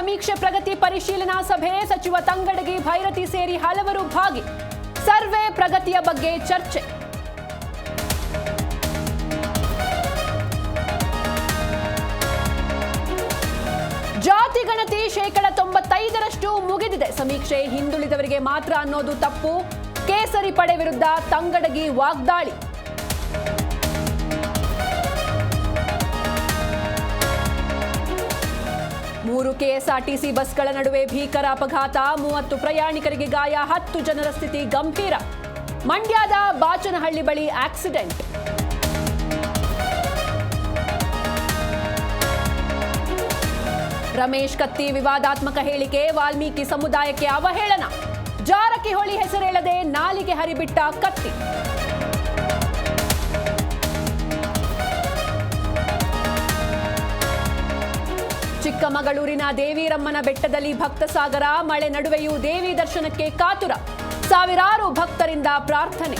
ಸಮೀಕ್ಷೆ ಪ್ರಗತಿ ಪರಿಶೀಲನಾ ಸಭೆ ಸಚಿವ ತಂಗಡಗಿ ಭೈರತಿ ಸೇರಿ ಹಲವರು ಭಾಗಿ. ಸರ್ವೆ ಪ್ರಗತಿಯ ಬಗ್ಗೆ ಚರ್ಚೆ. ಜಾತಿ ಗಣತಿ ಶೇಕಡ ತೊಂಬತ್ತೈದರಷ್ಟು ಮುಗಿದಿದೆ. ಸಮೀಕ್ಷೆ ಹಿಂದುಳಿದವರಿಗೆ ಮಾತ್ರ ಅನ್ನೋದು ತಪ್ಪು. ಕೇಸರಿ ಪಡೆ ವಿರುದ್ಧ ತಂಗಡಗಿ ವಾಗ್ದಾಳಿ. ಮೂರು ಕೆಎಸ್ಆರ್ಟಿಸಿ ಬಸ್ಗಳ ನಡುವೆ ಭೀಕರ ಅಪಘಾತ, ಮೂವತ್ತು ಪ್ರಯಾಣಿಕರಿಗೆ ಗಾಯ, ಹತ್ತು ಜನರ ಸ್ಥಿತಿ ಗಂಭೀರ. ಮಂಡ್ಯದ ಬಾಚನಹಳ್ಳಿ ಬಳಿ ಆಕ್ಸಿಡೆಂಟ್. ರಮೇಶ್ ಕತ್ತಿ ವಿವಾದಾತ್ಮಕ ಹೇಳಿಕೆ, ವಾಲ್ಮೀಕಿ ಸಮುದಾಯಕ್ಕೆ ಅವಹೇಳನ. ಜಾರಕಿಹೊಳಿ ಹೆಸರೇಳದೆ ನಾಲಿಗೆ ಹರಿಬಿಟ್ಟ ಕತ್ತಿ. ಚಿಕ್ಕಮಗಳೂರಿನ ದೇವಿರಮ್ಮನ ಬೆಟ್ಟದಲ್ಲಿ ಭಕ್ತ ಸಾಗರ ಮಳೆ ನಡುವೆಯೂ ದೇವಿ ದರ್ಶನಕ್ಕೆ ಕಾತುರ. ಸಾವಿರಾರು ಭಕ್ತರಿಂದ ಪ್ರಾರ್ಥನೆ.